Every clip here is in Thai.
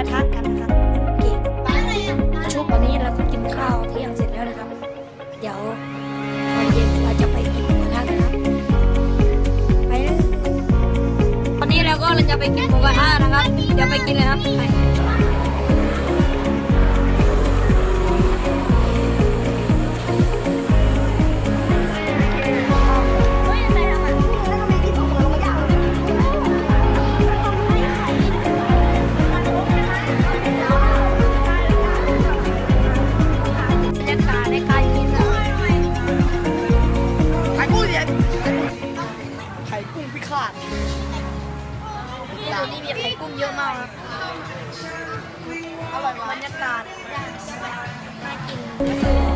ระทะกันนะครับเก็บชุบตอนนี้เราก็กินข้าวที่ยังเสร็จแล้วนะครับ เดี๋ยวตอนเย็นเราจะไปกินหมูกระทะนะครับไปตอนนี้เราก็เราจะไปกินหมูกระทะนะครับ เดี๋ยวไปกินเลยครับไป พิฆาตร้านนี้มีไข่กุ้งเยอะมากอร่อยบรรยากาศน่ากิน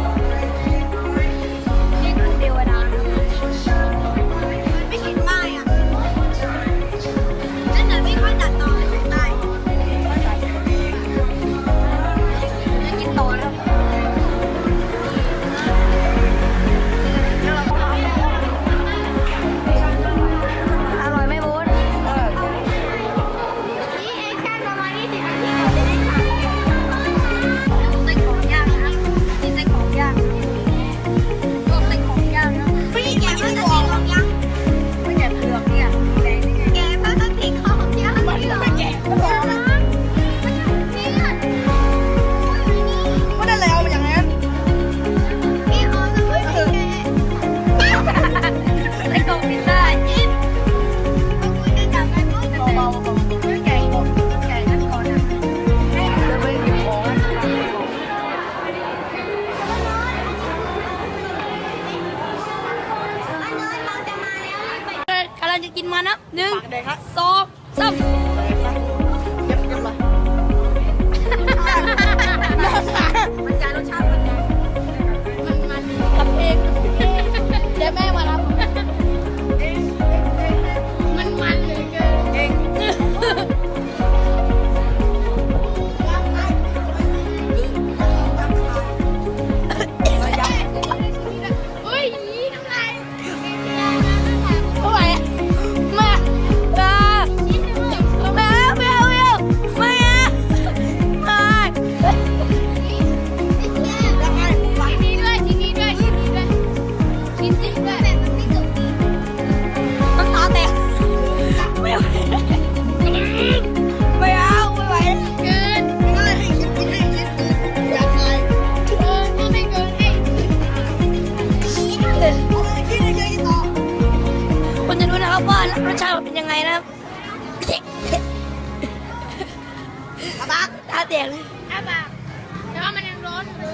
กินมันนะหนึ่งสองสาม รสชาติเป็นยังไงนะครับาบักตาแตกเลยอาบักแต่ว่ามันยังร้อนอยู่